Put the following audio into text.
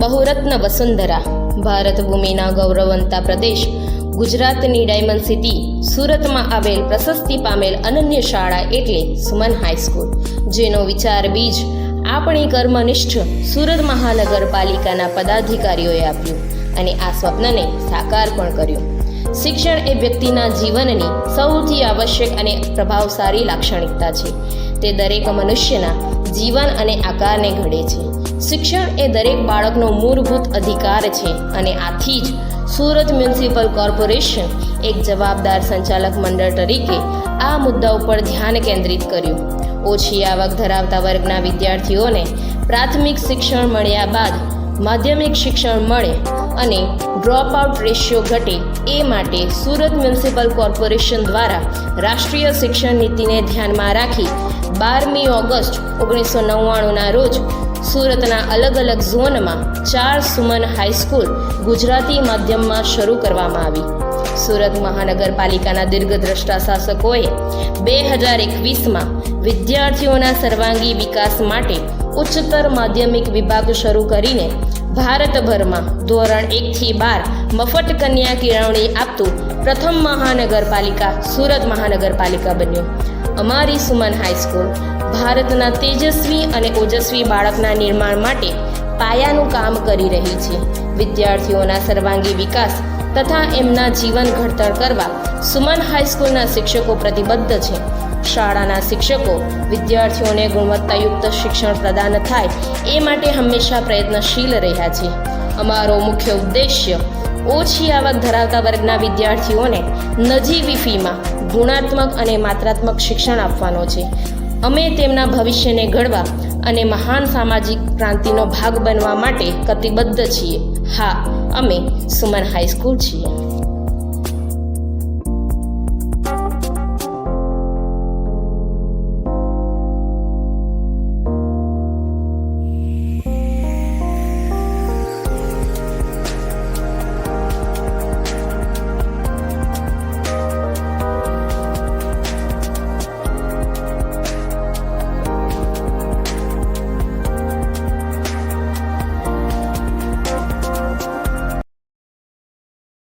બહુરત્ન વસુંધરા. ભારત ભૂમિના ગૌરવંતા પ્રદેશ. ગુજરાતની diamond city સુરતમાં આવેલ પ્રશસ્તિ પામેલ અનન્ય શાળા એટલે સુમન હાઈસ્કૂલ જેનો વિચાર બીજ આપણી કર્મનિષ્ઠ સુરત મહાનગરપાલિકાના પદાધિકારીઓએ આપ્યું અને આ સ્વપ્નને સાકાર પણ કર્યું. શિક્ષણ એ વ્યક્તિના જીવનની સૌથી આવશ્યક અને પ્રભાવશાળી લાક્ષણિકતા છે. તે દરેક મનુષ્યના જીવન અને આકારને ઘડે છે. શિક્ષણ એ દરેક બાળકનો મૂળભૂત અધિકાર છે અને આથી જ સુરત મ્યુનિસિપલ કોર્પોરેશન એક જવાબદાર સંચાલક મંડળ તરીકે આ મુદ્દા ઉપર ધ્યાન કેન્દ્રિત કર્યું. ઓછી આવક ધરાવતા વર્ગના વિદ્યાર્થીઓને પ્રાથમિક શિક્ષણ મળ્યા બાદ માધ્યમિક શિક્ષણ મળે અને ડ્રોપ આઉટ રેશિયો ઘટે એ માટે સુરત મ્યુનિસિપલ કોર્પોરેશન દ્વારા રાષ્ટ્રીય શિક્ષણ નીતિને ધ્યાનમાં રાખી બારમી ઓગસ્ટ ઓગણીસો નવ્વાણુંના રોજ સુરતના અલગ અલગ ઝોનમાં ચાર સુમન હાઈસ્કૂલ ગુજરાતી માધ્યમમાં શરૂ કરવામાં આવી. સુરત મહાનગરપાલિકાના દીર્ઘદ્રષ્ટા શાસકોએ બે હજાર એકવીસમાં વિદ્યાર્થીઓના સર્વાંગી વિકાસ માટે ઉચ્ચતર માધ્યમિક વિભાગ શરૂ કરીને ભારતભરમાં ધોરણ એકથી બાર મફત કન્યા કેળવણી આપતું પ્રથમ મહાનગરપાલિકા સુરત મહાનગરપાલિકા બન્યું. અમારી સુમન હાઈસ્કૂલ ભારતના તેજસ્વી અને ઓજસ્વી બાળકના નિર્માણ માટે પાયાનું કામ કરી રહી છે. વિદ્યાર્થીઓના સર્વાંગી વિકાસ તથા એમના જીવન ઘડતર કરવા સુમન હાઈસ્કૂલના શિક્ષકો પ્રતિબદ્ધ છે. શાળાના શિક્ષકો વિદ્યાર્થીઓને ગુણવત્તાયુક્ત શિક્ષણ પ્રદાન થાય એ માટે હંમેશા પ્રયત્નશીલ રહ્યા છે. અમારો મુખ્ય ઉદ્દેશ્ય ઓછી આવક ધરાવતા વર્ગના વિદ્યાર્થીઓને નજીવી ફીમાં ગુણાત્મક અને માત્રાત્મક શિક્ષણ આપવાનો છે. અમે તેમના ભવિષ્યને ઘડવા અને મહાન સામાજિક ક્રાંતિનો ભાગ બનવા માટે કટિબદ્ધ છીએ. હા અમે સુમન હાઈસ્કૂલ છીએ.